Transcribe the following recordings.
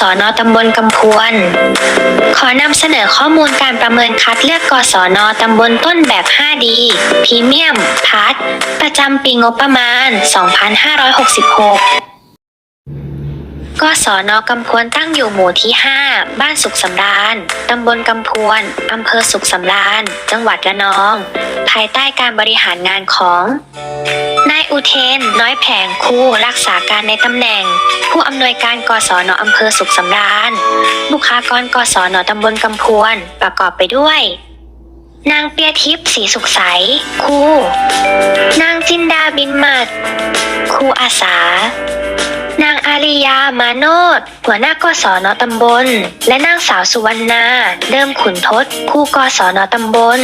ศนตำบลกำพวน ขอนำเสนอข้อมูลการประเมินคัดเลือกกศนตำบลต้นแบบ 5D พรีเมียม พัด ประจำปีงบประมาณ 2566กศนกำพวนตั้งอยู่หมู่ที่ 5 บ้านสุขสำราญ ตำบลกำพวน อำเภอสุขสำราญ จังหวัดระนอง ภายใต้การบริหารงานของ อุเทน น้อยแผงครูรักษาการในตำแหน่ง ผู้อำนวยการกศนอำเภอสุขสำราญ บุคลากรกศนตำบลกำพวน ประกอบไปด้วย นางเปียทิพย์ศรีสุขใสครูนางจินดาบินหมัดครูอาสา นางอาริยามาโนดหัวหน้ากศนตำบล และนางสาวสุวรรณา เดิมขุนทศ คู่กศนตำบล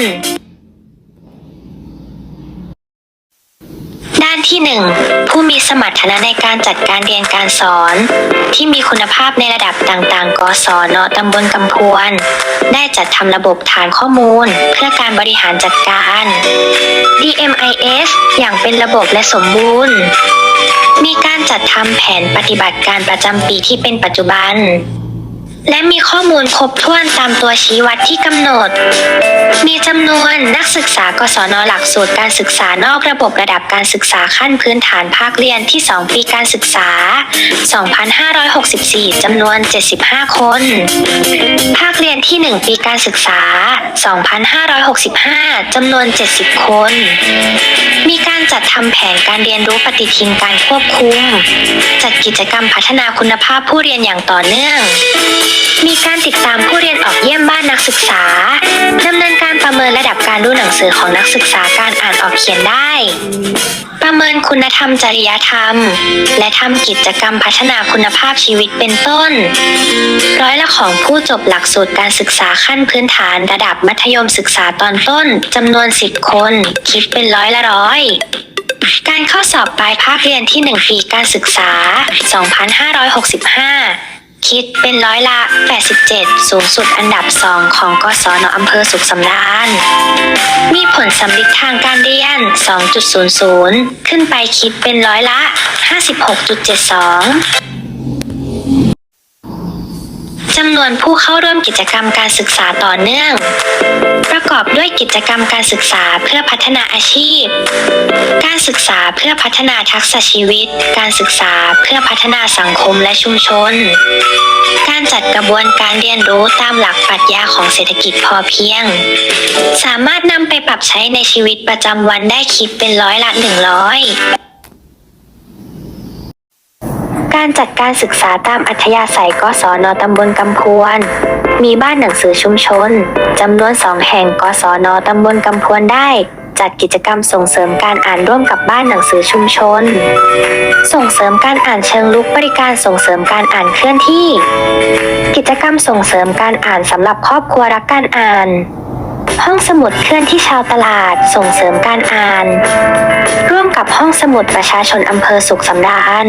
านที่ 1 ผู้มีสมรรถนะในการจัดการเรียนการสอน ที่มีคุณภาพในระดับต่างๆ กศนตำบลกำพวน ได้จัดทำระบบฐานข้อมูล เพื่อการบริหารจัดการ DMIS อย่างเป็นระบบและสมบูรณ์ มีการจัดทำแผนปฏิบัติการประจำปีที่เป็นปัจจุบัน และมีข้อมูลครบถ้วนตามตัวชี้วัดที่กำหนด มีจำนวนนักศึกษากศนหลักสูตรการศึกษานอกระบบระดับการศึกษาขั้นพื้นฐานภาคเรียนที่ 2 ปีการศึกษา 2564 จำนวน 75 คน ภาคเรียนที่ 1 ปีการศึกษา 2565 จำนวน 70 คน มีการจัดทำแผนการเรียนรู้ปฏิทินการควบคุม จัดกิจกรรมพัฒนาคุณภาพผู้เรียนอย่างต่อเนื่องมีการติดตามผู้เรียนออกเยี่ยมบ้านนักศึกษาดำเนินการประเมินระดับการรู้หนังสือของนักศึกษาการอ่านออกเขียนได้ ประเมินคุณธรรมจริยธรรม และทำกิจกรรมพัฒนาคุณภาพชีวิตเป็นต้น ร้อยละของผู้จบหลักสูตรการศึกษาขั้นพื้นฐานระดับมัธยมศึกษาตอนต้นจำนวน 10 คน คิดเป็นร้อยละร้อยการเข้าสอบปลายภาคเรียนที่ 1 ปีการศึกษา 2565 คิดเป็นร้อยละ 87 สูงสุดอันดับ 2 ของกศนอำเภอสุขสำราญ มีผลสำลิดทางการเรียน 2.00 ขึ้นไปคิดเป็นร้อยละ 56.72 จำนวนผู้เข้าร่วมกิจกรรมการศึกษาต่อเนื่อง ประกอบด้วยกิจกรรมการศึกษาเพื่อพัฒนาอาชีพ การศึกษาเพื่อพัฒนาทักษะชีวิต การศึกษาเพื่อพัฒนาสังคมและชุมชน การจัดกระบวนการเรียนรู้ตามหลักปรัชญาของเศรษฐกิจพอเพียง สามารถนำไปปรับใช้ในชีวิตประจำวันได้คิดเป็นร้อยละหนึ่งร้อย การจัดการศึกษาตามอัธยาศัยกศนตำบลกำพวน มีบ้านหนังสือชุมชนจำนวนสองแห่งกศนตำบลกำพวนได้จัดกิจกรรมส่งเสริมการอ่านร่วมกับบ้านหนังสือชุมชน ส่งเสริมการอ่านเชิงลุกบริการส่งเสริมการอ่านเคลื่อนที่ กิจกรรมส่งเสริมการอ่านสำหรับครอบครัวรักการอ่าน ห้องสมุดเคลื่อนที่ชาวตลาดส่งเสริมการอ่าน ร่วมกับห้องสมุดประชาชนอำเภอสุขสำราญด้าน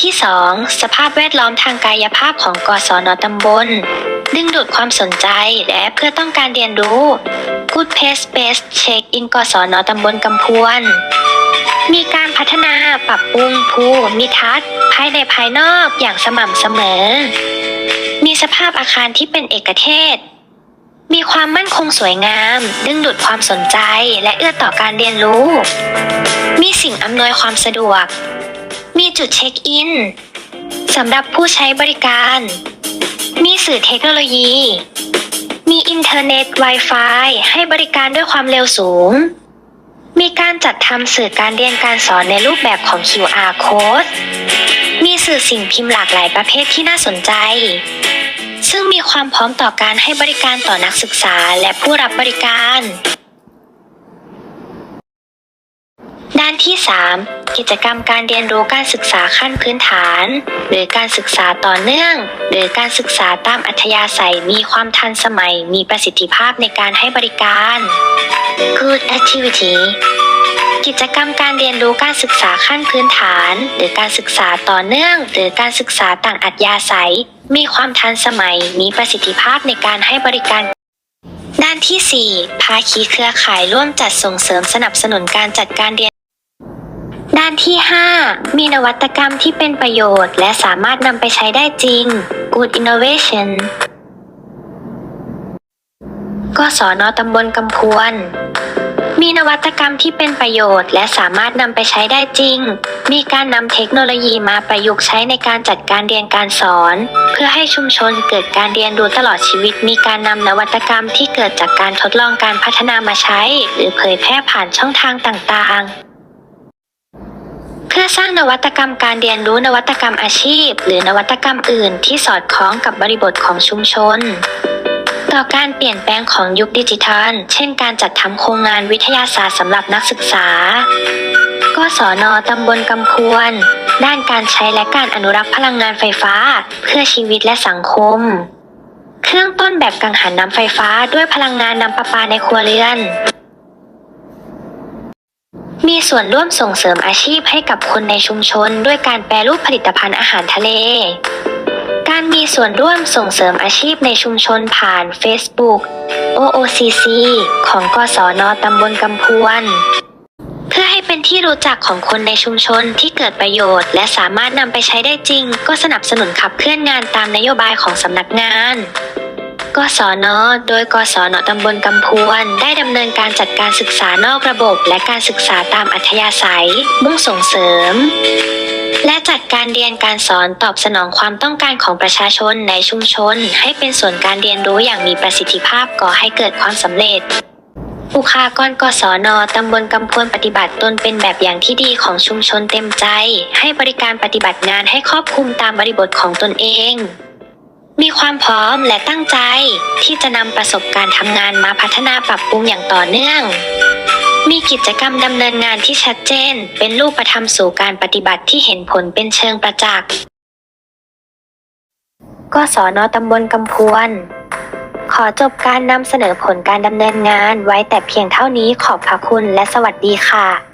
ที่ 2 สภาพแวดล้อมทางกายภาพของกศนตำบล ดึงดูดความสนใจและเพื่อต้องการเรียนรู้ Good Place Space Check in กศนตำบลกำพวน มีการพัฒนาปรับปรุงภูมิทัศน์ ภายในภายนอกอย่างสม่ำเสมอ มีสภาพอาคารที่เป็นเอกเทศ มีความมั่นคงสวยงาม ดึงดูดความสนใจและเอื้อต่อการเรียนรู้ มีสิ่งอำนวยความสะดวก มีจุดเช็คอินสำหรับผู้ใช้บริการ มีสื่อเทคโนโลยี มีอินเทอร์เน็ต Wi-Fi ให้บริการด้วยความเร็วสูง มีการจัดทำสื่อการเรียนการสอนในรูปแบบของ QR code มีสื่อสิ่งพิมพ์หลากหลายประเภทที่น่าสนใจ ซึ่งมีความพร้อมต่อการให้บริการต่อนักศึกษาและผู้รับบริการ ด้าน ที่ 3 กิจกรรมการเรียนรู้การศึกษาขั้นพื้นฐาน หรือการศึกษาต่อเนื่อง หรือการศึกษาตามอัธยาศัยมีความทันสมัย มีประสิทธิภาพในการให้บริการ Good Activity กิจกรรมการเรียนรู้การศึกษาขั้นพื้นฐาน หรือการศึกษาต่อเนื่อง หรือการศึกษาต่างอัธยาศัย มีความทันสมัย มีประสิทธิภาพในการให้บริการด้านที่ 4 ภาคีเครือข่ายร่วมจัดส่งเสริมสนับสนุนการจัดการเรียน ด้านที่ 5 มีนวัตกรรมที่เป็นประโยชน์ และสามารถนำไปใช้ได้จริง Good Innovation กศนตำบลกำพวน มีนวัตกรรมที่เป็นประโยชน์ และสามารถนำไปใช้ได้จริง มีการนำเทคโนโลยีมาประยุกต์ใช้ในการจัดการเรียนการสอน เพื่อให้ชุมชนเกิดการเรียนรู้ตลอดชีวิต มีการนำนวัตกรรมที่เกิดจากการทดลองการพัฒนามาใช้ หรือเผยแพร่ผ่านช่องทางต่างๆ สร้างนวัตกรรมการเรียนรู้นวัตกรรมอาชีพ หรือนวัตกรรมอื่นที่สอดคล้องกับบริบทของชุมชน ต่อการเปลี่ยนแปลงของยุคดิจิทัล เช่นการจัดทำโครงงานวิทยาศาสตร์สำหรับนักศึกษากศนตำบลกำพวนด้านการใช้และการอนุรักษ์พลังงานไฟฟ้า เพื่อชีวิตและสังคม เครื่องต้นแบบกังหันน้ำไฟฟ้าด้วยพลังงานน้ำประปาในครัวเรือน มีส่วนร่วมส่งเสริมอาชีพให้กับคนในชุมชน ด้วยการแปรรูปผลิตภัณฑ์อาหารทะเล การมีส่วนร่วมส่งเสริมอาชีพในชุมชนผ่าน Facebook OOCC ของกศนตำบลกำพวนเพื่อให้เป็นที่รู้จักของคนในชุมชนที่เกิดประโยชน์ และสามารถนำไปใช้ได้จริง ก็สนับสนุนขับเคลื่อนงานตามนโยบายของสำนักงาน กศน โดยกศนตำบลกำพวน ได้ดำเนินการจัดการศึกษานอกระบบ และการศึกษาตามอัธยาศัย มุ่งส่งเสริม และจัดการเรียนการสอนตอบสนองความต้องการของประชาชนในชุมชน ให้เป็นส่วนการเรียนรู้อย่างมีประสิทธิภาพก่อให้เกิดความสำเร็จบุคลากรกศน ตำบลกำพวนปฏิบัติตนเป็นแบบอย่างที่ดีของชุมชนเต็มใจ ให้บริการปฏิบัติงานให้ครอบคลุมตามบริบทของตนเอง มีความพร้อมและตั้งใจ ที่จะนำประสบการณ์ทำงานมาพัฒนาปรับปรุงอย่างต่อเนื่อง มีกิจกรรมดำเนินงานที่ชัดเจน เป็นรูปธรรมสู่การปฏิบัติที่เห็นผลเป็นเชิงประจักษ์กศนตำบลกำพวน ขอจบการนำเสนอผลการดำเนินงานไว้แต่เพียงเท่านี้ขอบพระคุณและสวัสดีค่ะ